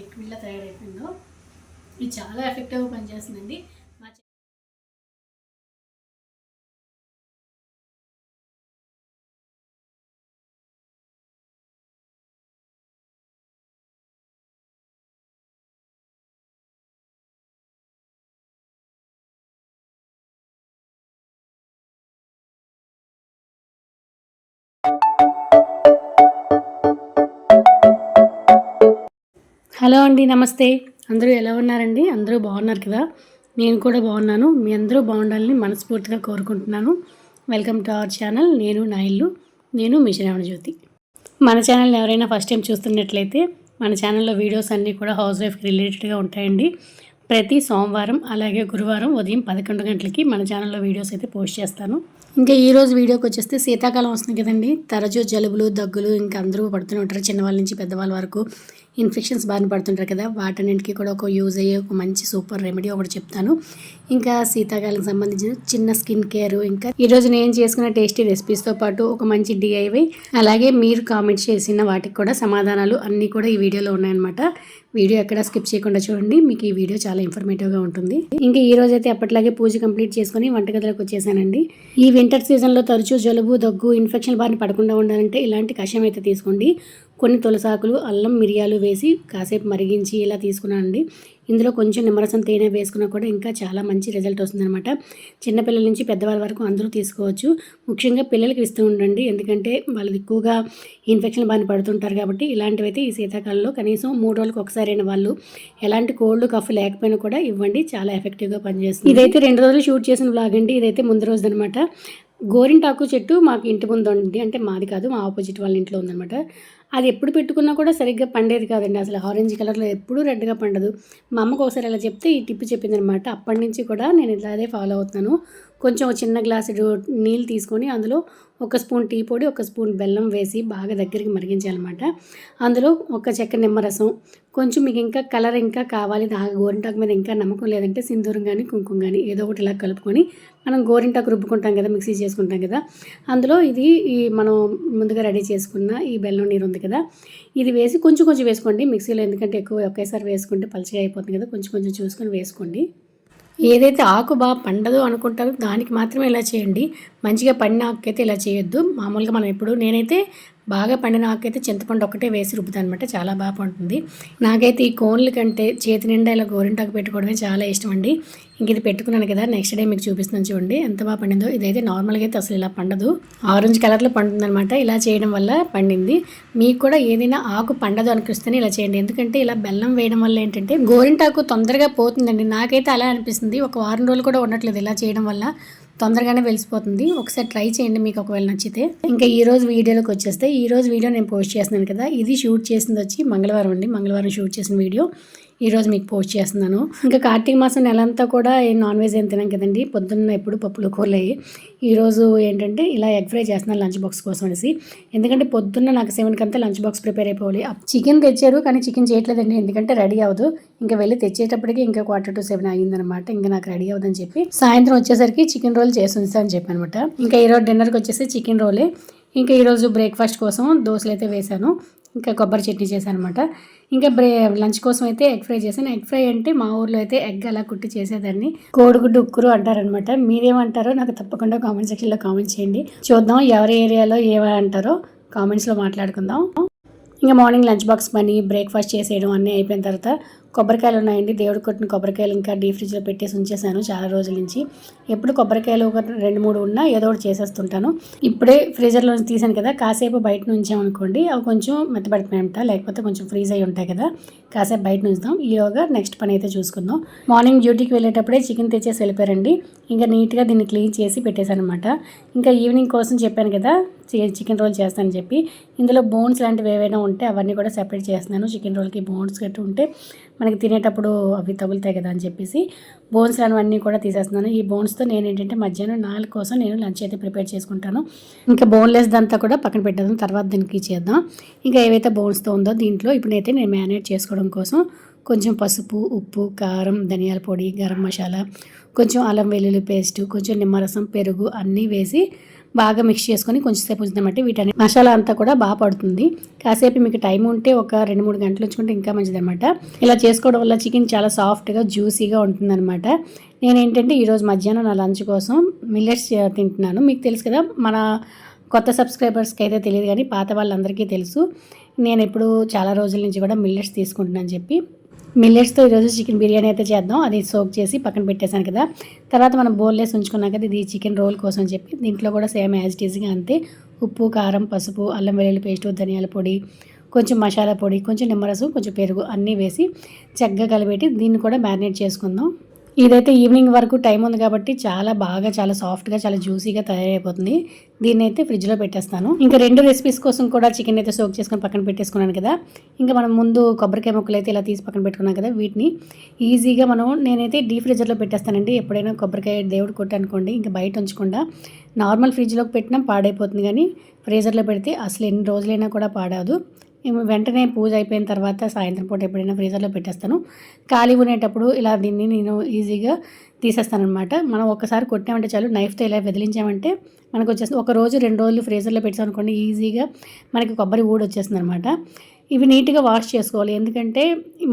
లిక్విడ్లా తయారైపోయిందో. ఇది చాలా ఎఫెక్టివ్గా పనిచేస్తుందండి. హలో అండి నమస్తే. అందరూ ఎలా ఉన్నారండి? అందరూ బాగున్నారు కదా? నేను కూడా బాగున్నాను. మీ అందరూ బాగుండాలని మనస్ఫూర్తిగా కోరుకుంటున్నాను. Welcome to our channel. నేను నా ఇల్లు నేను మిషన్ జ్యోతి మన ఛానల్ ఎవరైనా ఫస్ట్ టైం చూస్తున్నట్లయితే మన ఛానల్లో వీడియోస్ అన్నీ కూడా హౌస్ వైఫ్కి రిలేటెడ్గా ఉంటాయండి. ప్రతి సోమవారం అలాగే గురువారం ఉదయం పదకొండు గంటలకి మన ఛానల్లో వీడియోస్ అయితే పోస్ట్ చేస్తాను. ఇంకా ఈ రోజు వీడియోకి వచ్చేస్తే శీతాకాలం వస్తుంది కదండి. తరచూ జలుబులు దగ్గులు ఇంకా అందరూ పడుతూనే ఉంటారు. చిన్నవాళ్ళ నుంచి పెద్దవాళ్ళ వరకు ఇన్ఫెక్షన్స్ బారిన పడుతుంటారు కదా. వాటన్నింటికి కూడా ఒక యూజ్ అయ్యే ఒక మంచి సూపర్ రెమెడీ ఒకటి చెప్తాను. ఇంకా శీతాకాలం సంబంధించిన చిన్న స్కిన్ కేర్ ఇంకా ఈరోజు నేను చేసుకున్న టేస్టీ రెసిపీస్తో పాటు ఒక మంచి డిఐవై అలాగే మీరు కామెంట్ చేసిన వాటికి కూడా సమాధానాలు అన్నీ కూడా ఈ వీడియోలో ఉన్నాయన్నమాట. వీడియో ఎక్కడ స్కిప్ చేయకుండా చూడండి. మీకు ఈ వీడియో చాలా ఇన్ఫర్మేటివ్గా ఉంటుంది. ఇంకా ఈ రోజు అయితే అప్పట్లాగే పూజ కంప్లీట్ చేసుకుని వంటగదిలోకి వచ్చేసానండి. ఈ వింటర్ సీజన్లో తరచూ జలుబు దగ్గు ఇన్ఫెక్షన్ బారిన పడకుండా ఉండాలంటే ఇలాంటి కషాయం అయితే తీసుకోండి. కొన్ని తులసాకులు అల్లం మిరియాలు వేసి కాసేపు మరిగించి ఇలా తీసుకున్నానండి ఇందులో కొంచెం నిమ్మరసం తేనె వేసుకున్నా కూడా ఇంకా చాలా మంచి రిజల్ట్ వస్తుందన్నమాట. చిన్నపిల్లల నుంచి పెద్దవాళ్ళ వరకు అందరూ తీసుకోవచ్చు. ముఖ్యంగా పిల్లలకి ఇస్తూ ఉండండి. ఎందుకంటే వాళ్ళు ఎక్కువగా ఇన్ఫెక్షన్ బారిన పడుతుంటారు కాబట్టి ఇలాంటివి అయితే ఈ శీతాకాలంలో కనీసం మూడు రోజులకు ఒకసారి అయిన వాళ్ళు ఎలాంటి కోల్డ్ కఫ్ లేకపోయినా కూడా ఇవ్వండి. చాలా ఎఫెక్టివ్గా పనిచేస్తుంది. ఇదైతే రెండు రోజులు షూట్ చేసిన బ్లాగ్ అండి. ఇదైతే ముందు రోజు అనమాట గోరింటాకు చెట్టు మాకు ఇంటి ముందు ఉంది అంటే మాది కాదు మా ఆపోజిట్ వాళ్ళ ఇంట్లో ఉందన్నమాట. అది ఎప్పుడు పెట్టుకున్నా కూడా సరిగ్గా పండేది కాదండి. అసలు ఆరెంజ్ కలర్లో ఎప్పుడూ రెడ్గా పండదు. మా అమ్మకు ఒకసారి ఇలా చెప్తే ఈ టిప్పు చెప్పిందనమాట అప్పటి నుంచి కూడా నేను ఇలాగే ఫాలో అవుతున్నాను. కొంచెం చిన్న గ్లాసు నీళ్ళు తీసుకొని అందులో ఒక స్పూన్ టీ పొడి ఒక స్పూన్ బెల్లం వేసి బాగా దగ్గరికి మరిగించాలన్నమాట. అందులో ఒక చెక్క నిమ్మరసం కొంచెం మీకు ఇంకా కలర్ ఇంకా కావాలి దా గోరింటాకు మీద ఇంకా నమ్మకం లేదంటే సింధూరం కానీ కుంకుమ కానీ ఏదో ఒకటి ఇలా కలుపుకొని మనం గోరింటాకు రుబ్బుకుంటాం కదా మిక్సీ చేసుకుంటాం కదా. అందులో ఇది ఈ మనం ముందుగా రెడీ చేసుకున్న ఈ బెల్లం నీరు ఉంది కదా ఇది వేసి కొంచెం కొంచెం వేసుకోండి మిక్సీలో ఎందుకంటే ఎక్కువ ఒకేసారి వేసుకుంటే పలుచగా అయిపోతుంది కదా కొంచెం కొంచెం చూసుకొని వేసుకోండి. ఏదైతే ఆకు బాగా పండదు అనుకుంటారో దానికి మాత్రమే ఇలా చేయండి. మంచిగా పండిన ఆకుకైతే ఇలా చేయొద్దు. మామూలుగా మనం ఎప్పుడు నేనైతే బాగా పండిన ఆకైతే చింతపండు ఒకటే వేసి రుబ్బుతాను అనమాట చాలా బాగా పండుతుంది. నాకైతే ఈ కోన్ల కంటే చేతి నిండా ఇలా గోరింటాకు పెట్టుకోవడమే చాలా ఇష్టం అండి ఇంక ఇది పెట్టుకున్నాను కదా నెక్స్ట్ డే మీకు చూపిస్తున్నాను చూడండి. ఎంత బాగా పండిందో. ఇదైతే నార్మల్గా అయితే అసలు ఇలా పండదు. ఆరెంజ్ కలర్లో పండుతుందనమాట. ఇలా చేయడం వల్ల పండింది. మీకు కూడా ఏదైనా ఆకు పండదు అనిపిస్తేనే ఇలా చేయండి. ఎందుకంటే ఇలా బెల్లం వేయడం వల్ల ఏంటంటే గోరింటాకు తొందరగా పోతుందండి. నాకైతే అలా అనిపిస్తుంది. ఒక వారం రోజులు కూడా ఉండట్లేదు ఇలా చేయడం వల్ల. తొందరగానే వెలిసిపోతుంది. ఒకసారి ట్రై చేయండి మీకు ఒకవేళ నచ్చితే. ఇంకా ఈ రోజు వీడియోలోకి వచ్చేస్తే ఈ రోజు వీడియో నేను పోస్ట్ చేస్తున్నాను కదా. ఇది షూట్ చేసింది వచ్చి మంగళవారం అండి. మంగళవారం షూట్ చేసిన వీడియో. ఈ రోజు మీకు పోస్ట్ చేస్తున్నాను. ఇంకా కార్తీక మాసం నెలంతా కూడా నాన్ వెజ్ ఏం తినాం కదండి. పొద్దున్న ఎప్పుడు పప్పులు కూరలు ఈరోజు ఏంటంటే ఇలా ఎగ్ ఫ్రై చేస్తున్నాను లంచ్ బాక్స్ కోసం అనేసి. ఎందుకంటే పొద్దున్న నాకు సెవెన్కి అంతా లంచ్ బాక్స్ ప్రిపేర్ అయిపోవాలి. చికెన్ తెచ్చారు కానీ చికెన్ చేయట్లేదండి. ఎందుకంటే రెడీ అవ్వదు. ఇంకా వెళ్ళి తెచ్చేటప్పటికి ఇంకా క్వార్టర్ టు సెవెన్ అయ్యిందనమాట ఇంకా నాకు రెడీ అవ్వదని చెప్పి సాయంత్రం వచ్చేసరికి చికెన్ రోల్ చేసి ఉంచా అని చెప్పి అనమాట ఇంకా ఈరోజు డిన్నర్కి వచ్చేసి చికెన్ రోలే. ఇంకా ఈరోజు బ్రేక్ఫాస్ట్ కోసం దోశలు అయితే వేశాను. ఇంకా కొబ్బరి చట్నీ చేశాను అనమాట ఇంకా బ్రే లంచ్ కోసం అయితే ఎగ్ ఫ్రై చేశాను. ఎగ్ ఫ్రై అంటే మా ఊర్లో అయితే ఎగ్ అలా కుట్టి చేసేదాన్ని. కోడిగుడ్డు ఉక్కురు అంటారనమాట. మీరేమంటారో నాకు తప్పకుండా కామెంట్ సెక్షన్లో కామెంట్ చేయండి. చూద్దాం ఎవరి ఏరియాలో ఏమంటారో కామెంట్స్లో మాట్లాడుకుందాం. ఇంకా మార్నింగ్ లంచ్ బాక్స్ పని బ్రేక్ఫాస్ట్ చేసేయడం అన్నీ అయిపోయిన తర్వాత కొబ్బరికాయలు ఉన్నాయండి. దేవుడు కొట్టిన కొబ్బరికాయలు ఇంకా డీ ఫ్రిడ్జ్లో పెట్టేసి ఉంచేసాను చాలా రోజుల నుంచి. ఎప్పుడు కొబ్బరికాయలు ఒక రెండు మూడు ఉన్నా ఏదో ఒకటి చేసేస్తుంటాను. ఇప్పుడే ఫ్రీజర్లో నుంచి తీసాను కదా కాసేపు బయట నుంచామనుకోండి అవి కొంచెం మెత్తబడిపోయాయంట లేకపోతే కొంచెం ఫ్రీజ్ అయి ఉంటాయి కదా. కాసేపు బయట ఉంచుదాం ఈలోగా నెక్స్ట్ పని అయితే చూసుకుందాం. మార్నింగ్ డ్యూటీకి వెళ్ళేటప్పుడే చికెన్ తెచ్చేసి వెళ్ళిపోయారండి. ఇంకా నీట్గా దీన్ని క్లీన్ చేసి పెట్టేశాను అనమాట ఇంకా ఈవినింగ్ కోసం చెప్పాను కదా చికెన్ రోల్ చేస్తానని చెప్పి. ఇందులో బోన్స్ లాంటివి ఏవైనా ఉంటే అవన్నీ కూడా సెపరేట్ చేస్తున్నాను. చికెన్ రోల్కి బోన్స్ గట్టి ఉంటే మనకి తినేటప్పుడు అవి తగులుతాయి కదా అని చెప్పేసి బోన్స్ అన్నీ కూడా తీసేస్తున్నాను. ఈ బోన్స్తో నేను ఏంటంటే మధ్యాహ్నం నాలుగు కోసం నేను లంచ్ అయితే ప్రిపేర్ చేసుకుంటాను. ఇంకా బోన్లెస్ దంతా కూడా పక్కన పెట్టేద్దాం. తర్వాత దీనికి చేద్దాం. ఇంకా ఏవైతే బోన్స్తో ఉందో దీంట్లో ఇప్పుడైతే నేను మేనేజ్ చేసుకోవడం కోసం కొంచెం పసుపు ఉప్పు కారం ధనియాల పొడి గరం మసాలా కొంచెం అల్లం వెల్లుల్లి పేస్ట్ కొంచెం నిమ్మరసం పెరుగు అన్నీ వేసి బాగా మిక్స్ చేసుకొని కొంచెం సేపు ఉంచుతామంటే వీటన్ని మసాలా అంతా కూడా బాగా పడుతుంది. కాసేపు మీకు టైం ఉంటే ఒక రెండు మూడు గంటలు ఉంచుకుంటే ఇంకా మంచిదన్నమాట. ఇలా చేసుకోవడం వల్ల చికెన్ చాలా సాఫ్ట్గా జ్యూసీగా ఉంటుందన్నమాట. నేను ఏంటంటే ఈరోజు మధ్యాహ్నం నా లంచ్ కోసం మిల్లెట్స్ తింటున్నాను. మీకు తెలుసు కదా మన కొత్త సబ్స్క్రైబర్స్కి అయితే తెలియదు కానీ పాత వాళ్ళందరికీ తెలుసు. నేను ఇప్పుడు చాలా రోజుల నుంచి కూడా మిల్లెట్స్ తీసుకుంటున్నాను చెప్పి మిల్లెట్స్తో ఈరోజు చికెన్ బిర్యానీ అయితే చేద్దాం. అది సోక్ చేసి పక్కన పెట్టేశాను కదా. తర్వాత మనం బోన్లెస్ ఉంచుకున్నాం కదా ఇది చికెన్ రోల్ కోసం చెప్పి. దీంట్లో కూడా సేమ్ యాజ్ టీజ్గా అంతే. ఉప్పు కారం పసుపు అల్లం వెల్లుల్లి పేస్టు ధనియాల పొడి కొంచెం మసాలా పొడి కొంచెం నిమ్మరసం కొంచెం పెరుగు అన్నీ వేసి చక్కగా కలిపెట్టి దీన్ని కూడా మ్యారినేట్ చేసుకుందాం. ఇదైతే ఈవినింగ్ వరకు టైం ఉంది కాబట్టి చాలా బాగా చాలా సాఫ్ట్గా చాలా జ్యూసీగా తయారైపోతుంది. దీన్ని అయితే ఫ్రిడ్జ్లో పెట్టేస్తాను. ఇంకా రెండు రెసిపీస్ కోసం కూడా చికెన్ అయితే సోక్ చేసుకొని పక్కన పెట్టేసుకున్నాను కదా. ఇంకా మనం ముందు కొబ్బరికాయ ముక్కలు అయితే ఇలా తీసి పక్కన పెట్టుకున్నాం కదా వీటిని. ఈజీగా మనం నేనైతే డీ ఫ్రిడ్జర్లో పెట్టేస్తానండి. ఎప్పుడైనా కొబ్బరికాయ దేవుడు కొట్టనుకోండి ఇంకా బయట ఉంచకుండా. నార్మల్ ఫ్రిడ్జ్లోకి పెట్టినా పాడైపోతుంది కానీ ఫ్రీజర్లో పెడితే అసలు ఎన్ని రోజులైనా కూడా పాడదు వెంటనే పూజ అయిపోయిన తర్వాత సాయంత్రం పూట ఎప్పుడైనా ఫ్రీజర్లో పెట్టేస్తాను. ఖాళీ ఉండేటప్పుడు ఇలా దీన్ని నేను ఈజీగా తీసేస్తానమాట మనం ఒకసారి కొట్టామంటే చాలు నైఫ్తో ఇలా వెదిలించామంటే మనకు వచ్చేస్తుంది. ఒక రోజు రెండు రోజులు ఫ్రీజర్లో పెట్టాం అనుకోండి ఈజీగా మనకి కొబ్బరి ఊడి వచ్చేస్తుంది అనమాట ఇవి నీట్గా వాష్ చేసుకోవాలి. ఎందుకంటే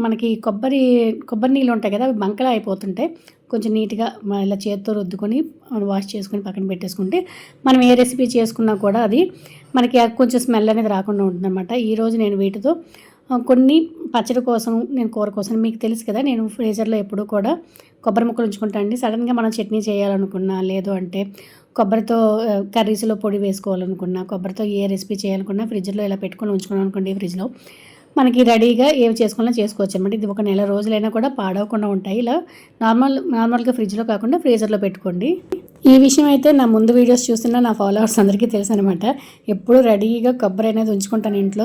మనకి కొబ్బరి కొబ్బరి నీళ్ళు ఉంటాయి కదా అవి బంకలా అయిపోతుంటాయి. కొంచెం నీట్గా ఇలా చేతితో రుద్దుకొని వాష్ చేసుకొని పక్కన పెట్టేసుకుంటే మనం ఏ రెసిపీ చేసుకున్నా కూడా అది మనకి కొంచెం స్మెల్ అనేది రాకుండా ఉంటుందన్నమాట. ఈరోజు నేను వీటితో కొన్ని పచ్చడి కోసం నేను కూర కోసం మీకు తెలుసు కదా నేను ఫ్రీజర్లో ఎప్పుడూ కూడా కొబ్బరి ముక్కలు ఉంచుకుంటాను అండి. సడన్గా మనం చట్నీ చేయాలనుకున్నా లేదు అంటే కొబ్బరితో కర్రీస్లో పొడి వేసుకోవాలనుకున్నా కొబ్బరితో ఏ రెసిపీ చేయాలనుకున్నా ఫ్రిడ్జ్లో ఇలా పెట్టుకొని ఉంచుకున్నాం అనుకోండి ఫ్రిడ్జ్లో మనకి రెడీగా ఏవి చేసుకోవాలో చేసుకోవచ్చు అనమాట ఇది ఒక నెల రోజులైనా కూడా పాడవకుండా ఉంటాయి. ఇలా నార్మల్ నార్మల్గా ఫ్రిడ్జ్లో కాకుండా ఫ్రీజర్లో పెట్టుకోండి. ఈ విషయం అయితే నా ముందు వీడియోస్ చూస్తున్న నా ఫాలోవర్స్ అందరికీ తెలుసు అనమాట ఎప్పుడు రెడీగా కొబ్బరి అనేది ఉంచుకుంటాను ఇంట్లో.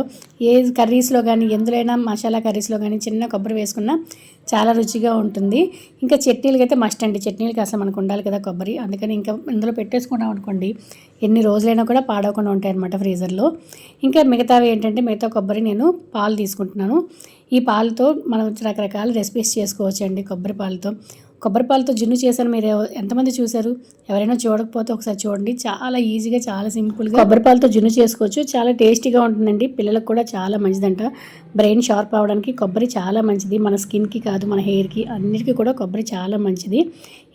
ఏ కర్రీస్లో కానీ ఎందులైనా మసాలా కర్రీస్లో కానీ చిన్న కొబ్బరి వేసుకున్నా చాలా రుచిగా ఉంటుంది. ఇంకా చట్నీలకి అయితే మస్ట్ అండి. చట్నీలకి అసలు మనకు ఉండాలి కదా కొబ్బరి. అందుకని ఇంకా ఇందులో పెట్టేసుకున్నాం అనుకోండి ఎన్ని రోజులైనా కూడా పాడవకుండా ఉంటాయి అనమాట ఫ్రీజర్లో ఇంకా మిగతావి ఏంటంటే మిగతా కొబ్బరి నేను పాలు తీసుకుంటున్నాను. ఈ పాలతో మనం రకరకాల రెసిపీస్ చేసుకోవచ్చు అండి కొబ్బరి పాలతో. కొబ్బరిపాలతో జున్ను చేశాను మీరు ఎంతమంది చూశారు? ఎవరైనా చూడకపోతే ఒకసారి చూడండి. చాలా ఈజీగా చాలా సింపుల్గా కొబ్బరిపాలతో జున్ను చేసుకోవచ్చు. చాలా టేస్టీగా ఉంటుందండి. పిల్లలకు కూడా చాలా మంచిదంట. బ్రెయిన్ షార్ప్ అవడానికి కొబ్బరి చాలా మంచిది. మన స్కిన్కి కాదు మన హెయిర్కి అన్నిటికీ కూడా కొబ్బరి చాలా మంచిది.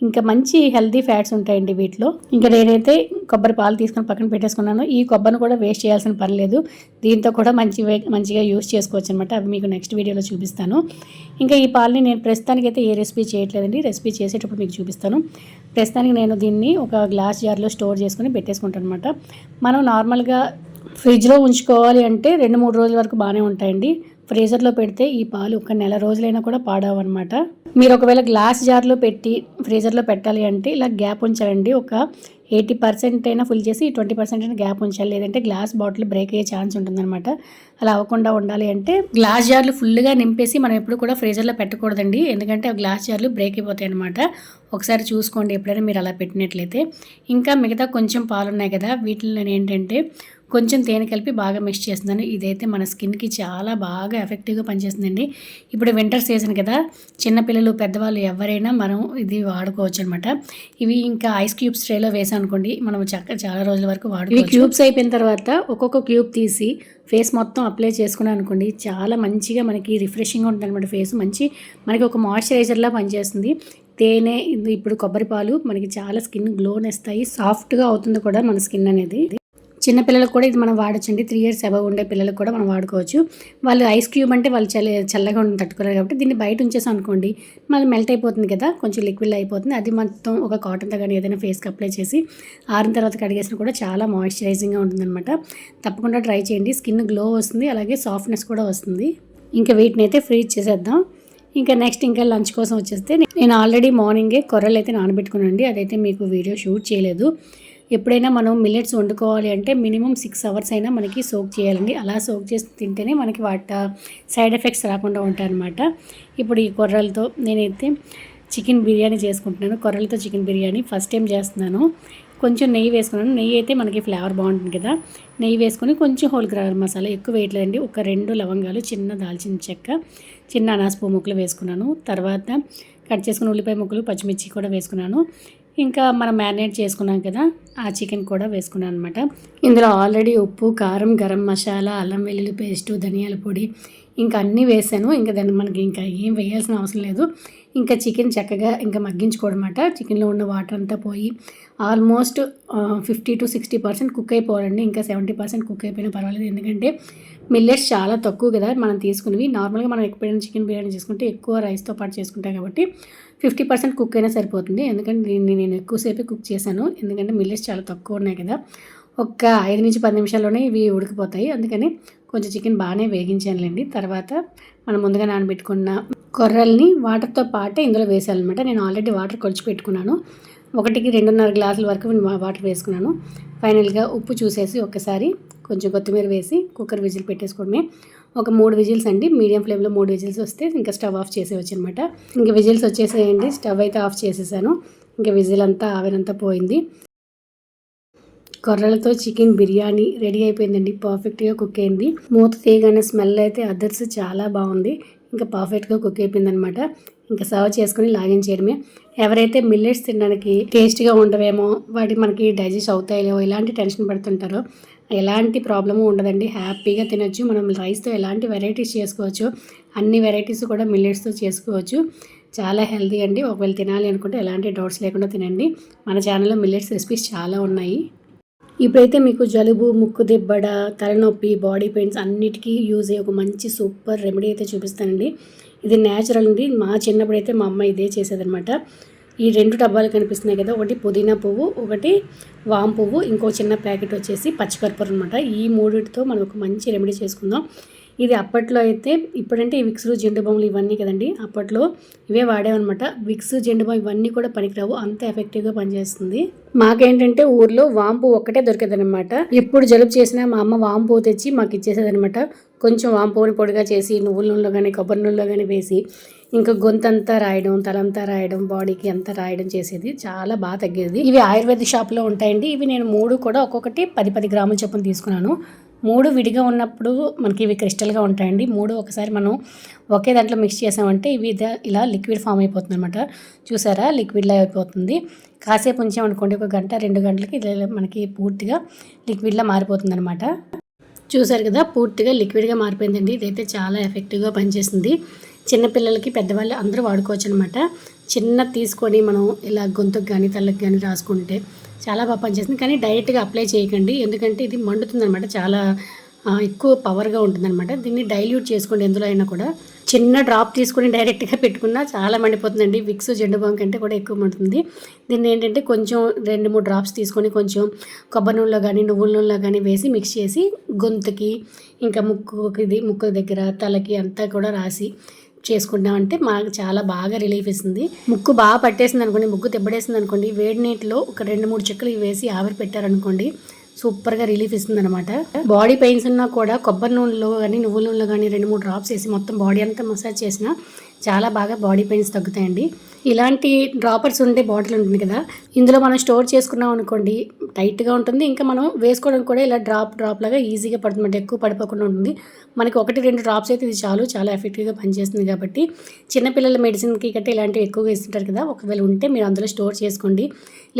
ఇంకా మంచి హెల్దీ ఫ్యాట్స్ ఉంటాయండి వీటిలో. ఇంకా నేనైతే కొబ్బరి పాలు తీసుకొని పక్కన పెట్టేసుకున్నాను. ఈ కొబ్బరిని కూడా వేస్ట్ చేయాల్సిన పని లేదు. దీంతో కూడా మంచి మంచిగా యూస్ చేసుకోవచ్చు అనమాట అవి మీకు నెక్స్ట్ వీడియోలో చూపిస్తాను. ఇంకా ఈ పాలని నేను ప్రస్తుతానికి అయితే ఏ రెసిపీ చేయట్లేదండి. రెసిపీ చేసేటప్పుడు మీకు చూపిస్తాను. ప్రస్తుతానికి నేను దీన్ని ఒక గ్లాస్ జార్లో స్టోర్ చేసుకుని పెట్టేసుకుంటాను అనమాట మనం నార్మల్గా ఫ్రిడ్జ్లో ఉంచుకోవాలి అంటే రెండు మూడు రోజుల వరకు బాగానే ఉంటాయండి. ఫ్రీజర్లో పెడితే ఈ పాలు ఒక నెల రోజులైనా కూడా పాడవన్నమాట. మీరు ఒకవేళ గ్లాస్ జార్లో పెట్టి ఫ్రీజర్లో పెట్టాలి అంటే ఇలా గ్యాప్ ఉంచాలండి. ఒక ఎయిటీ పర్సెంట్ అయినా ఫుల్ చేసి ట్వంటీ పర్సెంట్ అయినా గ్యాప్ ఉంచాలి. లేదంటే గ్లాస్ బాటిల్ బ్రేక్ అయ్యే ఛాన్స్ ఉంటుందన్నమాట. అలా అవ్వకుండా ఉండాలి అంటే గ్లాస్ జార్లు ఫుల్గా నింపేసి మనం ఎప్పుడు కూడా ఫ్రీజర్లో పెట్టకూడదండి. ఎందుకంటే ఆ గ్లాస్ జార్లు బ్రేక్ అయిపోతాయి అనమాట ఒకసారి చూసుకోండి ఎప్పుడైనా మీరు అలా పెట్టినట్లయితే. ఇంకా మిగతా కొంచెం పాలు ఉన్నాయి కదా వీటిలో ఏంటంటే కొంచెం తేనె కలిపి బాగా మిక్స్ చేస్తున్నాను ఇదైతే మన స్కిన్కి చాలా బాగా ఎఫెక్టివ్గా పనిచేస్తుందండి. ఇప్పుడు వింటర్ సీజన్ కదా చిన్నపిల్లలు పెద్దవాళ్ళు ఎవరైనా మనం ఇది వాడుకోవచ్చు అనమాట ఇవి ఇంకా ఐస్ క్యూబ్స్ ట్రేలో వేసాం అనుకోండి మనం చక్క చాలా రోజుల వరకు వాడుకోవచ్చు. ఇవి క్యూబ్స్ అయిపోయిన తర్వాత ఒక్కొక్క క్యూబ్ తీసి ఫేస్ మొత్తం అప్లై చేసుకున్నాం అనుకోండి చాలా మంచిగా మనకి రిఫ్రెషింగ్గా ఉంటుంది అనమాట ఫేస్. మంచి మనకి ఒక మాయిశ్చరైజర్లా పనిచేస్తుంది. తేనె ఇప్పుడు కొబ్బరి పాలు మనకి చాలా స్కిన్ గ్లోనిస్తాయి సాఫ్ట్గా అవుతుంది కూడా మన స్కిన్ అనేది. చిన్నపిల్లలకు కూడా ఇది మనం వాడచ్చండి. త్రీ ఇయర్స్ అబవ్ ఉండే పిల్లలకు కూడా మనం వాడుకోవచ్చు. వాళ్ళు ఐస్ క్యూబ్ అంటే వాళ్ళు చల్ల చల్లగా ఉండి తట్టుకోలేరు కాబట్టి దీన్ని బయట ఉంచేసాం అనుకోండి మళ్ళీ మెల్ట్ అయిపోతుంది కదా కొంచెం లిక్విడ్ అయిపోతుంది. అది మొత్తం ఒక కాటన్తో కానీ ఏదైనా ఫేస్కి అప్లై చేసి ఆరిన తర్వాత కడిగేసినా కూడా చాలా మాయిశ్చరైజింగ్గా ఉంటుందన్నమాట. తప్పకుండా ట్రై చేయండి. స్కిన్ గ్లో వస్తుంది అలాగే సాఫ్ట్నెస్ కూడా వస్తుంది. ఇంకా వీటిని అయితే ఫ్రీజ్ చేసేద్దాం. ఇంకా నెక్స్ట్ ఇంకా లంచ్ కోసం వచ్చేస్తే నేను ఆల్రెడీ మార్నింగే కొర్రలు అయితే నానబెట్టుకున్నాండి అదైతే మీకు వీడియో షూట్ చేయలేదు. ఎప్పుడైనా మనం మిల్లెట్స్ వండుకోవాలి అంటే మినిమం సిక్స్ అవర్స్ అయినా మనకి సోక్ చేయాలండి. అలా సోక్ చేసి తింటేనే మనకి వాటి సైడ్ ఎఫెక్ట్స్ రాకుండా ఉంటాయన్నమాట. ఇప్పుడు ఈ కొర్రలతో నేనైతే చికెన్ బిర్యానీ చేసుకుంటున్నాను. కొర్రలతో చికెన్ బిర్యానీ ఫస్ట్ టైం చేస్తున్నాను. కొంచెం నెయ్యి వేసుకున్నాను. నెయ్యి అయితే మనకి ఫ్లేవర్ బాగుంటుంది కదా. నెయ్యి వేసుకొని కొంచెం హోల్ గరం మసాలా ఎక్కువ వేయట్లేదండి. ఒక రెండు లవంగాలు చిన్న దాల్చిన చెక్క చిన్న అనాసపు ముక్కలు వేసుకున్నాను. తర్వాత కట్ చేసుకున్న ఉల్లిపాయ ముక్కలు పచ్చిమిర్చి కూడా వేసుకున్నాను. ఇంకా మనం మ్యారినేట్ చేసుకున్నాం కదా ఆ చికెన్ కూడా వేసుకున్నాను అనమాట ఇందులో ఆల్రెడీ ఉప్పు కారం గరం మసాలా అల్లం వెల్లుల్లి పేస్టు ధనియాల పొడి ఇంకా అన్నీ వేసాను. ఇంకా దాన్ని మనకి ఇంకా ఏం వేయాల్సిన అవసరం లేదు. ఇంకా చికెన్ చక్కగా ఇంకా మగ్గించుకోవడం అనమాట చికెన్లో ఉన్న వాటర్ అంతా పోయి almost fifty to sixty percent cook అయిపోవాలండి. ఇంకా సెవెంటీ పర్సెంట్ కుక్ అయిపోయినా పర్వాలేదు. ఎందుకంటే మిల్లెట్స్ చాలా తక్కువ కదా. మనం తీసుకునేవి నార్మల్గా మనం ఎప్పుడైనా చికెన్ బిర్యానీ చేసుకుంటే ఎక్కువ రైస్తో పాటు చేసుకుంటాం కాబట్టి ఫిఫ్టీ పర్సెంట్ కుక్ అయినా సరిపోతుంది. ఎందుకంటే దీన్ని నేను ఎక్కువసేపు కుక్ చేశాను. ఎందుకంటే మిల్లెట్స్ చాలా తక్కువ ఉన్నాయి కదా. ఒక్క ఐదు నుంచి పది నిమిషాల్లోనే ఇవి ఉడికిపోతాయి. అందుకని కొంచెం చికెన్ బాగానే వేగించానులేండి. తర్వాత మనం ముందుగా నానబెట్టుకున్న కొర్రల్ని వాటర్తో పాటే ఇందులో వేసాలన్నమాట నేను ఆల్రెడీ వాటర్ కొలిచి పెట్టుకున్నాను. ఒకటికి రెండున్నర గ్లాసుల వరకు వాటర్ వేసుకున్నాను. ఫైనల్గా ఉప్పు చూసేసి ఒక్కసారి కొంచెం కొత్తిమీర వేసి కుక్కర్ విజిల్ పెట్టేసుకోవడమే. ఒక మూడు విజిల్స్ అండి. మీడియం ఫ్లేమ్లో మూడు విజిల్స్ వస్తే ఇంకా స్టవ్ ఆఫ్ చేసేవచ్చు అనమాట ఇంకా విజిల్స్ వచ్చేసేయండి. స్టవ్ అయితే ఆఫ్ చేసేసాను. ఇంకా విజిల్ అంతా ఆవిరంతా పోయింది. కొర్రలతో చికెన్ బిర్యానీ రెడీ అయిపోయిందండి. పర్ఫెక్ట్గా కుక్ అయింది. మూత తీయగానే స్మెల్ అయితే అదర్స్ చాలా బాగుంది. ఇంకా పర్ఫెక్ట్గా కుక్ అయిపోయింది అనమాట ఇంకా సర్వ్ చేసుకుని లాగిన్ చేయడమే. ఎవరైతే మిల్లెట్స్ తినడానికి టేస్ట్గా ఉండవేమో వాటి మనకి డైజెస్ట్ అవుతాయో ఇలాంటి టెన్షన్ పడుతుంటారో ఎలాంటి ప్రాబ్లము ఉండదండి. హ్యాపీగా తినొచ్చు. మనం రైస్తో ఎలాంటి వెరైటీస్ చేసుకోవచ్చు. అన్ని వెరైటీస్ కూడా మిల్లెట్స్తో చేసుకోవచ్చు. చాలా హెల్తీ అండి. ఒకవేళ తినాలి అనుకుంటే ఎలాంటి డౌట్స్ లేకుండా తినండి. మన ఛానల్లో మిల్లెట్స్ రెసిపీస్ చాలా ఉన్నాయి. ఇప్పుడైతే మీకు జలుబు ముక్కు దిబ్బడ తలనొప్పి బాడీ పెయిన్స్ అన్నిటికీ యూజ్ అయ్యే ఒక మంచి సూపర్ రెమెడీ అయితే చూపిస్తానండి. ఇది న్యాచురల్ అండి. మా చిన్నప్పుడు అయితే మా అమ్మ ఇదే చేసేదనమాట ఈ రెండు డబ్బాలు కనిపిస్తున్నాయి కదా ఒకటి పుదీనా పువ్వు ఒకటి వామ్ పువ్వు ఇంకో చిన్న ప్యాకెట్ వచ్చేసి పచ్చికర్పూరం అనమాట ఈ మూడిటితో మనం ఒక మంచి రెమెడీ చేసుకుందాం. ఇది అప్పట్లో అయితే ఇప్పుడంటే ఈ విక్స్ జెండు బొమ్మలు ఇవన్నీ కదండి అప్పట్లో ఇవే వాడేవన్నమాట. విక్స్ జెండు బొమ్మ ఇవన్నీ కూడా పనికిరావు అంత ఎఫెక్టివ్గా పనిచేస్తుంది. మాకేంటంటే ఊర్లో వాంపు ఒక్కటే దొరికేదనమాట ఎప్పుడు జలుబు చేసినా మా అమ్మ వాంపు తెచ్చి మాకు ఇచ్చేసేదనమాట కొంచెం వాంపుని పొడిగా చేసి నువ్వుల నూనెలో కానీ కొబ్బరి నూనెలో కానీ వేసి ఇంకా గొంతంతా రాయడం తలంతా రాయడం బాడీకి అంతా రాయడం చేసేది చాలా బాగా తగ్గేది. ఇవి ఆయుర్వేద షాప్లో ఉంటాయండి. ఇవి నేను మూడు కూడా ఒక్కొక్కటి పది పది గ్రాముల చొప్పున తీసుకున్నాను. మూడు విడిగా ఉన్నప్పుడు మనకి ఇవి క్రిస్టల్గా ఉంటాయండి. మూడు ఒకసారి మనం ఒకే దాంట్లో మిక్స్ చేసామంటే ఇవి ఇలా లిక్విడ్ ఫామ్ అయిపోతుంది అనమాట చూసారా లిక్విడ్లా అయిపోతుంది. కాసేపు ఉంచామనుకోండి ఒక గంట రెండు గంటలకి మనకి పూర్తిగా లిక్విడ్లా మారిపోతుంది అనమాట చూసారు కదా? పూర్తిగా లిక్విడ్గా మారిపోయిందండి. ఇదైతే చాలా ఎఫెక్టివ్గా పనిచేస్తుంది చిన్నపిల్లలకి పెద్దవాళ్ళు అందరూ వాడుకోవచ్చు అనమాట చిన్న తీసుకొని మనం ఇలా గొంతుకు కానీ తలకు కానీ రాసుకుంటే చాలా బాగా పనిచేస్తుంది. కానీ డైరెక్ట్గా అప్లై చేయకండి. ఎందుకంటే ఇది మండుతుంది అనమాట చాలా ఎక్కువ పవర్గా ఉంటుందన్నమాట దీన్ని డైల్యూట్ చేసుకోండి ఎందులో అయినా కూడా. చిన్న డ్రాప్ తీసుకుని డైరెక్ట్గా పెట్టుకున్నా చాలా మండిపోతుందండి. విక్స్ జెండు బాంక్ కంటే కూడా ఎక్కువ మండుతుంది. దీన్ని ఏంటంటే కొంచెం రెండు మూడు డ్రాప్స్ తీసుకొని కొంచెం కొబ్బరి నూనెలో కానీ నువ్వుల నూనెలో కానీ వేసి మిక్స్ చేసి గొంతుకి ఇంకా ముక్కుకి ముక్కు దగ్గర తలకి అంతా కూడా రాసి చేసుకుంటామంటే మాకు చాలా బాగా రిలీఫ్ ఇస్తుంది ముక్కు బాగా పట్టేసింది అనుకోండి ముక్కు తెబ్బడేసింది అనుకోండి వేడి నీటిలో ఒక రెండు మూడు చెక్కలు వేసి ఆవిరి పెట్టారనుకోండి సూపర్గా రిలీఫ్ ఇస్తుంది అనమాట బాడీ పెయిన్స్ ఉన్నా కూడా కొబ్బరి నూనెలో కానీ నువ్వుల నూనెలో కానీ రెండు మూడు డ్రాప్స్ వేసి మొత్తం బాడీ అంతా మసాజ్ చేసినా చాలా బాగా బాడీ పెయిన్స్ తగ్గుతాయండి. ఇలాంటి డ్రాపర్స్ ఉండే బాటిల్ ఉంటుంది కదా ఇందులో మనం స్టోర్ చేసుకున్నాం అనుకోండి టైట్గా ఉంటుంది. ఇంకా మనం వేసుకోవడం కూడా ఇలా డ్రాప్ డ్రాప్ లాగా ఈజీగా పడుతుంది ఎక్కువ పడిపోకుండా ఉంటుంది. మనకి ఒకటి రెండు డ్రాప్స్ అయితే ఇది చాలు చాలా ఎఫెక్టివ్గా పనిచేస్తుంది కాబట్టి చిన్నపిల్లల మెడిసిన్కి గట్రా ఇలాంటివి ఎక్కువగా ఇస్తుంటారు కదా ఒకవేళ ఉంటే మీరు అందులో స్టోర్ చేసుకోండి.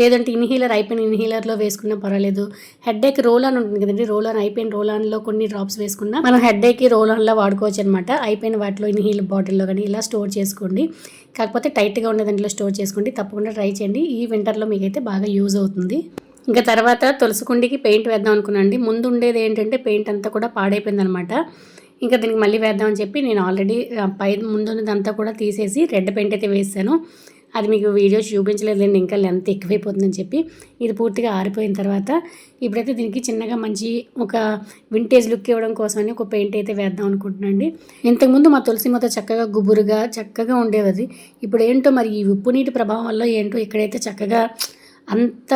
లేదంటే ఇన్హీలర్ అయిపోయిన ఇన్హీలర్లో వేసుకున్నా పర్వాలేదు. హెడ్ఏక్ రోల్ ఆన్ ఉంటుంది కదండి. రోల్ ఆన్ అయిపోయిన రోల్ ఆన్లో కొన్ని డ్రాప్స్ వేసుకున్నా మనం హెడ్ఏక్ రోల్ ఆన్లో వాడుకోవచ్చు అనమాట అయిపోయిన వాటిలో ఇన్హీల్ బాటిల్లో కానీ ఇలా స్టోర్ చేసుకోండి. కాకపోతే టైట్గా ఉన్న దాంట్లో స్టోర్ చేసుకోండి. తప్పకుండా ట్రై చేయండి. ఈ వింటర్లో మీకైతే బాగా యూజ్ అవుతుంది. ఇంకా తర్వాత తులసికుండికి పెయింట్ వేద్దాం అనుకున్నాండి ముందు ఉండేది ఏంటంటే పెయింట్ అంతా కూడా పాడైపోయిందనమాట ఇంకా దీనికి మళ్ళీ వేద్దామని చెప్పి నేను ఆల్రెడీ పై ముందున్నదంతా కూడా తీసేసి రెడ్ పెయింట్ అయితే వేసాను. అది మీకు వీడియో చూపించలేదండి ఇంకా లెంత్ ఎక్కువైపోతుందని చెప్పి. ఇది పూర్తిగా ఆరిపోయిన తర్వాత ఇప్పుడైతే దీనికి చిన్నగా మంచి ఒక వింటేజ్ లుక్ ఇవ్వడం కోసమని ఒక పెయింట్ అయితే వేద్దాం అనుకుంటున్నాండి ఇంతకుముందు మా తులసి మొత్తం చక్కగా గుబురుగా చక్కగా ఉండేది ఇప్పుడు ఏంటో మరి ఈ ఉప్పు నీటి ప్రభావం వల్ల ఏంటో ఇక్కడైతే చక్కగా అంత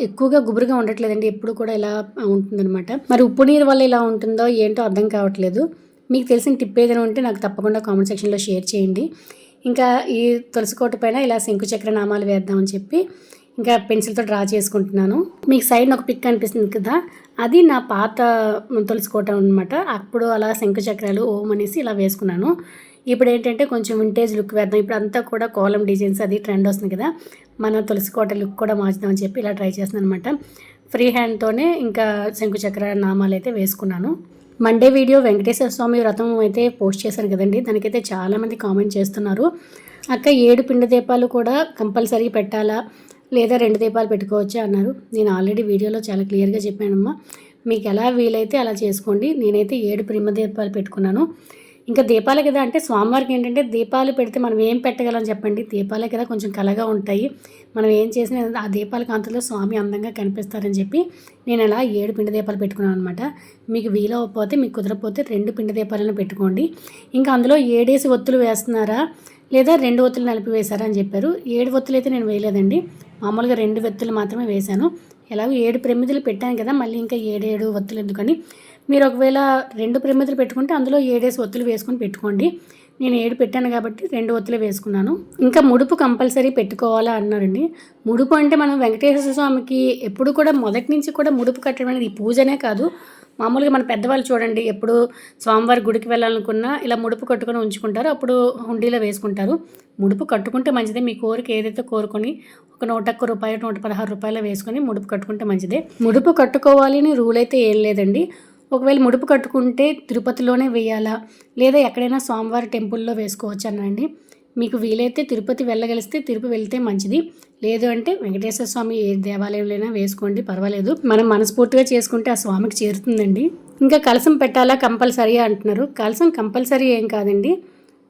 ఎక్కువగా గుబురుగా ఉండట్లేదండి. ఎప్పుడు కూడా ఇలా ఉంటుందన్నమాట. మరి ఉప్పు నీరు వల్ల ఇలా ఉంటుందో ఏంటో అర్థం కావట్లేదు. మీకు తెలిసిన టిప్ ఏదైనా ఉంటే నాకు తప్పకుండా కామెంట్ సెక్షన్లో షేర్ చేయండి. ఇంకా ఈ తులసి కోట పైన ఇలా శంకు చక్ర నామాలు వేద్దామని చెప్పి ఇంకా పెన్సిల్తో డ్రా చేసుకుంటున్నాను. మీకు సైడ్ ఒక పిక్ కనిపిస్తుంది కదా అది నా పాత తులసి కోట అనమాట అప్పుడు అలా శంకు చక్రాలు ఓం అనేసి ఇలా వేసుకున్నాను. ఇప్పుడు ఏంటంటే కొంచెం వింటేజ్ లుక్ వేద్దాం. ఇప్పుడు అంతా కూడా కోలం డిజైన్స్ అది ట్రెండ్ వస్తుంది కదా మన తులసి కోట లుక్ కూడా మార్చుదామని చెప్పి ఇలా ట్రై చేస్తున్నాను అనమాట ఫ్రీ హ్యాండ్తోనే ఇంకా శంకుచక్ర నామాలు అయితే వేసుకున్నాను. మండే వీడియో వెంకటేశ్వర స్వామి వ్రతం అయితే పోస్ట్ చేశాను కదండి. దానికైతే చాలామంది కామెంట్ చేస్తున్నారు. అక్క ఏడు పిండి దీపాలు కూడా కంపల్సరీ పెట్టాలా? లేదా రెండు దీపాలు పెట్టుకోవచ్చా అన్నారు. నేను ఆల్రెడీ వీడియోలో చాలా క్లియర్గా చెప్పానమ్మా. మీకు ఎలా వీలైతే అలా చేసుకోండి. నేనైతే ఏడు ప్రేమ దీపాలు పెట్టుకున్నాను. ఇంకా దీపాలే కదా అంటే స్వామివారికి ఏంటంటే దీపాలు పెడితే మనం ఏం పెట్టగలం చెప్పండి? దీపాలే కదా కొంచెం కలగా ఉంటాయి. మనం ఏం చేసినా ఆ దీపాల కాంతిలో స్వామి అందంగా కనిపిస్తారని చెప్పి నేను అలా ఏడు పిండి దీపాలు పెట్టుకున్నాను అనమాట మీకు వీలవకపోతే మీకు కుదరకపోతే రెండు పిండి దీపాలను పెట్టుకోండి. ఇంకా అందులో ఏడేసి ఒత్తులు వేస్తున్నారా? లేదా రెండు ఒత్తులు నలిపివేశారా అని చెప్పారు. ఏడు ఒత్తులు అయితే నేను వేయలేదండి. మామూలుగా రెండు ఒత్తులు మాత్రమే వేశాను. ఎలాగో ఏడు ప్రమిదలు పెట్టాను కదా మళ్ళీ ఇంకా ఏడేడు ఒత్తులు ఎందుకని మీరు ఒకవేళ రెండు ప్రమిదలు పెట్టుకుంటే అందులో ఏడేసి ఒత్తులు వేసుకొని పెట్టుకోండి. నేను ఏడు పెట్టాను కాబట్టి రెండు ఒత్తులు వేసుకున్నాను. ఇంకా ముడుపు కంపల్సరీ పెట్టుకోవాలా అన్నారండి. ముడుపు అంటే మనం వెంకటేశ్వర స్వామికి ఎప్పుడు కూడా మొదటి నుంచి కూడా ముడుపు కట్టడం అనేది పూజనే కాదు. మామూలుగా మన పెద్దవాళ్ళు చూడండి ఎప్పుడు స్వామివారి గుడికి వెళ్ళాలనుకున్నా ఇలా ముడుపు కట్టుకొని ఉంచుకుంటారు అప్పుడు హుండీలో వేసుకుంటారు. ముడుపు కట్టుకుంటే మంచిదే మీ కోరిక ఏదైతే కోరుకొని ఒక నూట ఒక్క రూపాయలు నూట పదహారు రూపాయలు వేసుకొని ముడుపు కట్టుకుంటే మంచిదే. ముడుపు కట్టుకోవాలి అని రూల్ అయితే ఏం లేదండి. ఒకవేళ ముడుపు కట్టుకుంటే తిరుపతిలోనే వేయాలా? లేదా ఎక్కడైనా స్వామివారి టెంపుల్లో వేసుకోవచ్చానండి మీకు వీలైతే తిరుపతి వెళ్ళగలిస్తే తిరుపతి వెళ్తే మంచిది. లేదు అంటే వెంకటేశ్వర స్వామి ఏ దేవాలయంలోనైనా వేసుకోండి పర్వాలేదు. మనం మనస్ఫూర్తిగా చేసుకుంటే ఆ స్వామికి చేరుతుందండి. ఇంకా కలసం పెట్టాలా కంపల్సరీ అంటున్నారు. కలసం కంపల్సరీ ఏం కాదండి.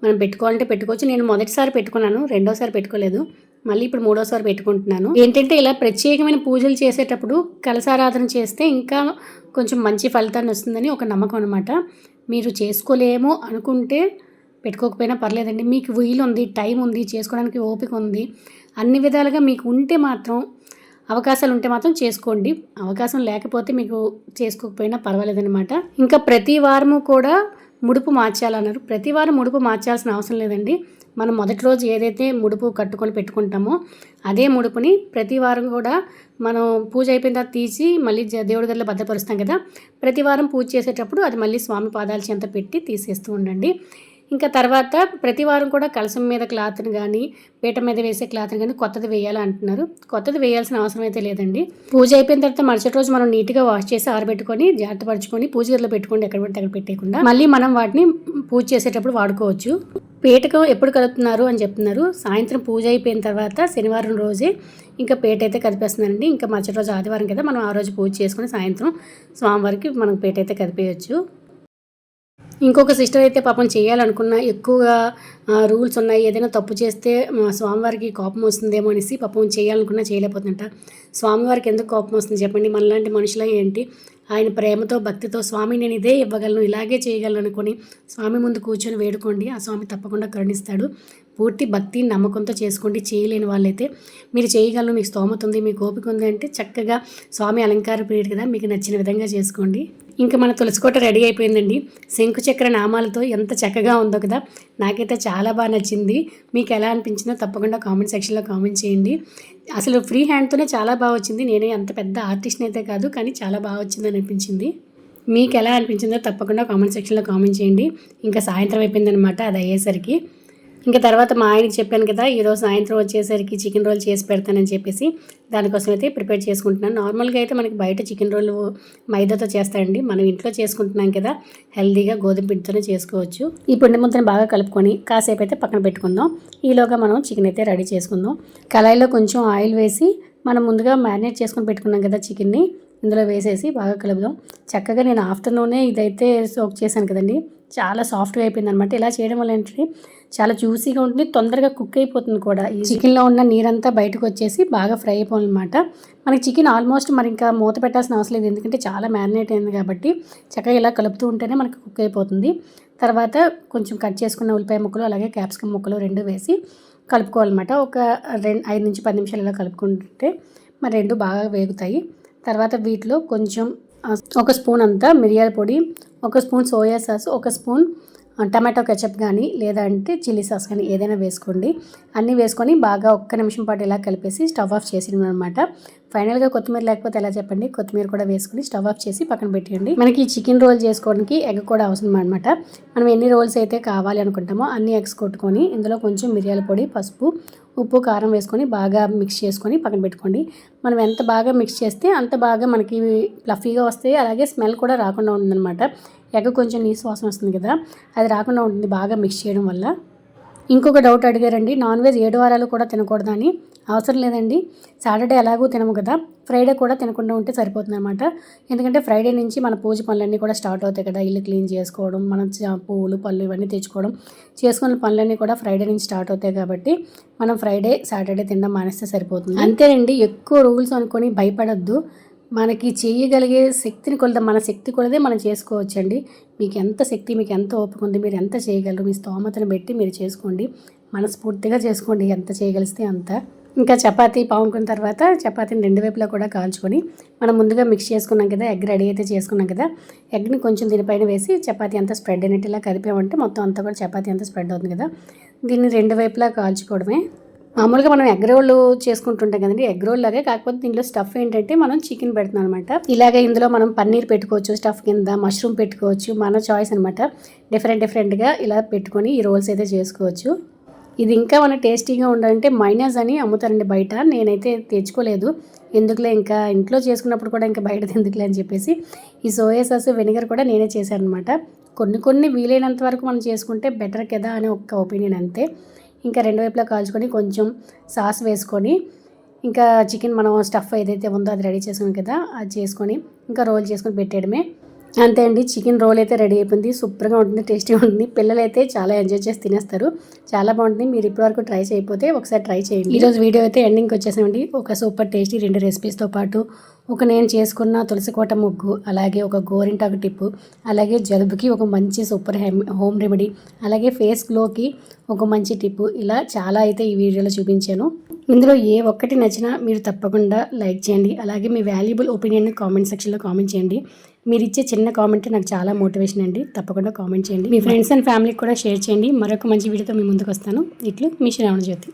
మనం పెట్టుకోవాలంటే పెట్టుకోవచ్చు. నేను మొదటిసారి పెట్టుకున్నాను రెండోసారి పెట్టుకోలేదు. మళ్ళీ ఇప్పుడు మూడోసారి పెట్టుకుంటున్నాను. ఏంటంటే ఇలా ప్రత్యేకమైన పూజలు చేసేటప్పుడు కలసారాధన చేస్తే ఇంకా కొంచెం మంచి ఫలితాన్ని వస్తుందని ఒక నమ్మకం అనమాట మీరు చేసుకోలేము అనుకుంటే పెట్టుకోకపోయినా పర్లేదండి. మీకు వీలు ఉంది టైం ఉంది చేసుకోవడానికి ఓపిక ఉంది. అన్ని విధాలుగా మీకు ఉంటే మాత్రం అవకాశాలు ఉంటే మాత్రం చేసుకోండి. అవకాశం లేకపోతే మీకు చేసుకోకపోయినా పర్వాలేదనమాట ఇంకా ప్రతి వారము కూడా ముడుపు మార్చాలన్నారు. ప్రతి వారం ముడుపు మార్చాల్సిన అవసరం లేదండి. మనం మొదటి రోజు ఏదైతే ముడుపు కట్టుకొని పెట్టుకుంటామో అదే ముడుపుని ప్రతి వారం కూడా మనం పూజ అయిపోయిన తర్వాత తీసి మళ్ళీ దేవుడి గదిలో భద్రపరుస్తాం కదా ప్రతి వారం పూజ చేసేటప్పుడు అది మళ్ళీ స్వామి పాదాల చెంత పెట్టి తీసేస్తూ ఉండండి. ఇంకా తర్వాత ప్రతి వారం కూడా కలసం మీద క్లాత్ని కానీ పీట మీద వేసే క్లాత్ని కానీ కొత్తది వేయాలి అంటున్నారు కొత్తది వేయాల్సిన అవసరం అయితే లేదండి. పూజ అయిపోయిన తర్వాత మరుసటి రోజు మనం నీట్గా వాష్ చేసి ఆరబెట్టుకొని జాగ్రత్త పరుచుకొని పూజ గదిలో పెట్టుకోండి ఎక్కడ పడితే అక్కడ పెట్టేయకుండా. మళ్ళీ మనం వాటిని పూజ చేసేటప్పుడు వాడుకోవచ్చు. పీటకం ఎప్పుడు కలుపుతున్నారు అని చెప్తున్నారు. సాయంత్రం పూజ అయిపోయిన తర్వాత శనివారం రోజే ఇంకా పేట అయితే కదిపేస్తున్నారండి. ఇంకా మరుసటి రోజు ఆదివారం కదా మనం ఆ రోజు పూజ చేసుకుని సాయంత్రం స్వామివారికి మనం పేట అయితే కదిపేయచ్చు. ఇంకొక సిస్టర్ అయితే పాపం చేయాలనుకున్న ఎక్కువగా రూల్స్ ఉన్నాయి. ఏదైనా తప్పు చేస్తే స్వామివారికి కోపం వస్తుందేమో అనేసి పాపం చేయాలనుకున్నా చేయలేకపోతుందంట. స్వామివారికి ఎందుకు కోపం వస్తుంది చెప్పండి? మనలాంటి మనుషుల ఏంటి? ఆయన ప్రేమతో భక్తితో స్వామి నేను ఇదే ఇవ్వగలను ఇలాగే చేయగలను అనుకుని స్వామి ముందు కూర్చొని వేడుకోండి. ఆ స్వామి తప్పకుండా కరుణిస్తాడు. పూర్తి భక్తి నమ్మకంతో చేసుకోండి. చేయలేని వాళ్ళైతే మీరు చేయగలను మీకు స్తోమత ఉంది మీకు ఓపిక ఉంది అంటే చక్కగా స్వామి అలంకార పీరియడ్ కదా మీకు నచ్చిన విధంగా చేసుకోండి. ఇంకా మన తులసికోట రెడీ అయిపోయిందండి. శంకుచక్ర నామాలతో ఎంత చక్కగా ఉందో కదా. నాకైతే చాలా బాగా నచ్చింది. మీకు ఎలా అనిపించిందో తప్పకుండా కామెంట్ సెక్షన్లో కామెంట్ చేయండి. అసలు ఫ్రీ హ్యాండ్తోనే చాలా బాగా వచ్చింది. నేనే అంత పెద్ద ఆర్టిస్ట్ అయితే కాదు కానీ చాలా బాగా వచ్చిందని అనిపించింది. మీకు ఎలా అనిపించిందో తప్పకుండా కామెంట్ సెక్షన్లో కామెంట్ చేయండి. ఇంకా సాయంత్రం అయిపోయిందనమాట అది అయ్యేసరికి. ఇంకా తర్వాత మా ఆయనకి చెప్పాను కదా ఈరోజు సాయంత్రం వచ్చేసరికి చికెన్ రోల్ చేసి పెడతానని చెప్పేసి దానికోసం అయితే ప్రిపేర్ చేసుకుంటున్నాను. నార్మల్గా అయితే మనకి బయట చికెన్ రోల్ మైదాతో చేస్తాయండి మనం ఇంట్లో చేసుకుంటున్నాం కదా హెల్దీగా గోధుమ పిండితోనే చేసుకోవచ్చు. ఈ పిండి ముద్దను బాగా కలుపుకొని కాసేపు అయితే పక్కన పెట్టుకుందాం. ఈలోగా మనం చికెన్ అయితే రెడీ చేసుకుందాం. కళాయిలో కొంచెం ఆయిల్ వేసి మనం ముందుగా మ్యారినేట్ చేసుకొని పెట్టుకున్నాం కదా చికెన్ని ఇందులో వేసేసి బాగా కలుపుదాం. చక్కగా నేను ఆఫ్టర్నూనే ఇదైతే సోక్ చేశాను కదండి. చాలా సాఫ్ట్గా అయిపోయింది అనమాట ఇలా చేయడం వల్ల ఏంటంటే చాలా జ్యూసీగా ఉంటుంది తొందరగా కుక్ అయిపోతుంది కూడా. ఈ చికెన్లో ఉన్న నీరంతా బయటకు వచ్చేసి బాగా ఫ్రై అయిపోయింది అనమాట మనకి చికెన్ ఆల్మోస్ట్ మరి ఇంకా మూత పెట్టాల్సిన అవసరం లేదు ఎందుకంటే చాలా మ్యారినేట్ అయింది కాబట్టి చక్కగా ఇలా కలుపుతూ ఉంటేనే మనకి కుక్ అయిపోతుంది. తర్వాత కొంచెం కట్ చేసుకున్న ఉల్లిపాయ ముక్కలు అలాగే క్యాప్సికమ్ ముక్కలు రెండు వేసి కలుపుకోవాలన్నమాట. ఒక రెండు ఐదు నుంచి పది నిమిషాలు ఇలా కలుపుకుంటే మరి రెండు బాగా వేగుతాయి. తర్వాత వీటిలో కొంచెం ఒక స్పూన్ అంతా మిరియాల పొడి ఒక స్పూన్ సోయా సాస్ ఒక స్పూన్ టమాటో కెచప్ కానీ లేదంటే చిల్లీ సాస్ కానీ ఏదైనా వేసుకోండి. అన్నీ వేసుకొని బాగా ఒక్క నిమిషం పాటు ఇలా కలిపేసి స్టవ్ ఆఫ్ చేసి అనమాట ఫైనల్గా కొత్తిమీర లేకపోతే ఎలా చెప్పండి? కొత్తిమీర కూడా వేసుకొని స్టవ్ ఆఫ్ చేసి పక్కన పెట్టేయండి. మనకి చికెన్ రోల్ చేసుకోవడానికి ఎగ్ కూడా అవసరం అనమాట మనం ఎన్ని రోల్స్ అయితే కావాలి అనుకుంటామో అన్ని ఎగ్స్ కొట్టుకొని ఇందులో కొంచెం మిరియాల పొడి పసుపు ఉప్పు కారం వేసుకొని బాగా మిక్స్ చేసుకొని పక్కన పెట్టుకోండి. మనం ఎంత బాగా మిక్స్ చేస్తే అంత బాగా మనకి ఫ్లఫీగా వస్తాయి. అలాగే స్మెల్ కూడా రాకుండా ఉంటుందన్నమాట ఎగ్ కొంచెం నీసు వాసన వస్తుంది కదా అది రాకుండా ఉంటుంది బాగా మిక్స్ చేయడం వల్ల. ఇంకొక డౌట్ అడిగారండి నాన్ వెజ్ ఏడు వారాలు కూడా తినకూడదని అవసరం లేదండి. సాటర్డే ఎలాగూ తినము కదా ఫ్రైడే కూడా తినకుండా ఉంటే సరిపోతుంది అనమాట ఎందుకంటే ఫ్రైడే నుంచి మన పూజ పనులన్నీ కూడా స్టార్ట్ అవుతాయి కదా ఇల్లు క్లీన్ చేసుకోవడం మన పువ్వులు పళ్ళు ఇవన్నీ తెచ్చుకోవడం చేసుకున్న పనులన్నీ కూడా ఫ్రైడే నుంచి స్టార్ట్ అవుతాయి కాబట్టి మనం ఫ్రైడే సాటర్డే తినడం మానేస్తే సరిపోతుంది. అంతేనండి ఎక్కువ రూల్స్ అనుకొని భయపడద్దు. మనకి చేయగలిగే శక్తిని కొలద మన శక్తి కొలదే మనం చేసుకోవచ్చండి. మీకు ఎంత శక్తి మీకు ఎంత ఓపిక ఉంది మీరు ఎంత చేయగలరు మీ స్తోమతను పెట్టి మీరు చేసుకోండి. మనస్ఫూర్తిగా చేసుకోండి ఎంత చేయగలిస్తే అంత. ఇంకా చపాతీ పాముకున్న తర్వాత చపాతీని రెండు వైపులా కూడా కాల్చుకొని మనం ముందుగా మిక్స్ చేసుకున్నాం కదా ఎగ్ రెడీ అయితే చేసుకున్నాం కదా ఎగ్ని కొంచెం దీనిపైన వేసి చపాతీ అంతా స్ప్రెడ్ అయినట్టు ఇలా కలిపామంటే మొత్తం అంతా కూడా చపాతీ అంతా స్ప్రెడ్ అవుతుంది కదా. దీన్ని రెండు వైపులా కాల్చుకోవడమే. మామూలుగా మనం ఎగ్ రోల్ చేసుకుంటుంటాం కదండి. ఎగ్ రోల్ లాగే కాకపోతే దీంట్లో స్టఫ్ ఏంటంటే మనం చికెన్ పెడుతున్నాం అనమాట ఇలాగే ఇందులో మనం పన్నీర్ పెట్టుకోవచ్చు స్టఫ్ కింద మష్రూమ్ పెట్టుకోవచ్చు మన చాయిస్ అనమాట డిఫరెంట్ డిఫరెంట్గా ఇలా పెట్టుకొని ఈ రోల్స్ అయితే చేసుకోవచ్చు. ఇది ఇంకా మన టేస్టీగా ఉండాలంటే మైనస్ అని అమ్ముతారండి బయట. నేనైతే తెచ్చుకోలేదు. ఎందుకులే ఇంకా ఇంట్లో చేసుకున్నప్పుడు కూడా ఇంకా బయట ఎందుకులే అని చెప్పేసి ఈ సోయా సాస్ వెనిగర్ కూడా నేనే చేశాను అనమాట కొన్ని కొన్ని వీలైనంత వరకు మనం చేసుకుంటే బెటర్ కదా అని ఒక ఒపీనియన్ అంతే. ఇంకా రెండు వైపులా కాల్చుకొని కొంచెం సాస్ వేసుకొని ఇంకా చికెన్ మనం స్టఫ్ ఏదైతే ఉందో అది రెడీ చేసుకున్నాం కదా అది చేసుకొని ఇంకా రోల్ చేసుకొని పెట్టేయడమే. అంతే అండి. చికెన్ రోల్ అయితే రెడీ అయిపోయింది. సూపర్గా ఉంటుంది టేస్టీగా ఉంటుంది. పిల్లలు అయితే చాలా ఎంజాయ్ చేసి తినేస్తారు. చాలా బాగుంటుంది. మీరు ఇప్పటివరకు ట్రై చేయకపోతే ఒకసారి ట్రై చేయండి. ఈరోజు వీడియో అయితే ఎండింగ్కి వచ్చేసామండి. ఒక సూపర్ టేస్టీ రెండు రెసిపీస్తో పాటు ఒక నేను చేసుకున్న తులసికోట ముగ్గు అలాగే ఒక గోరింటాకు టిప్పు అలాగే జలుబుకి ఒక మంచి సూపర్ హోమ్ రెమెడీ అలాగే ఫేస్ గ్లోకి ఒక మంచి టిప్పు. ఇలా చాలా అయితే ఈ వీడియోలో చూపించాను. ఇందులో ఏ ఒక్కటి నచ్చినా మీరు తప్పకుండా లైక్ చేయండి. అలాగే మీ వాల్యుబుల్ ఒపీనియన్ కామెంట్ సెక్షన్లో కామెంట్ చేయండి. మీరు ఇచ్చే చిన్న కామెంట్ నాకు చాలా మోటివేషన్ అండి. తప్పకుండా కామెంట్ చేయండి. మీ ఫ్రెండ్స్ అండ్ ఫ్యామిలీకి కూడా షేర్ చేయండి. మరొక మంచి వీడియోతో మీ ముందుకు వస్తాను. ఇట్లు మీ శ్రావణ జ్యోతి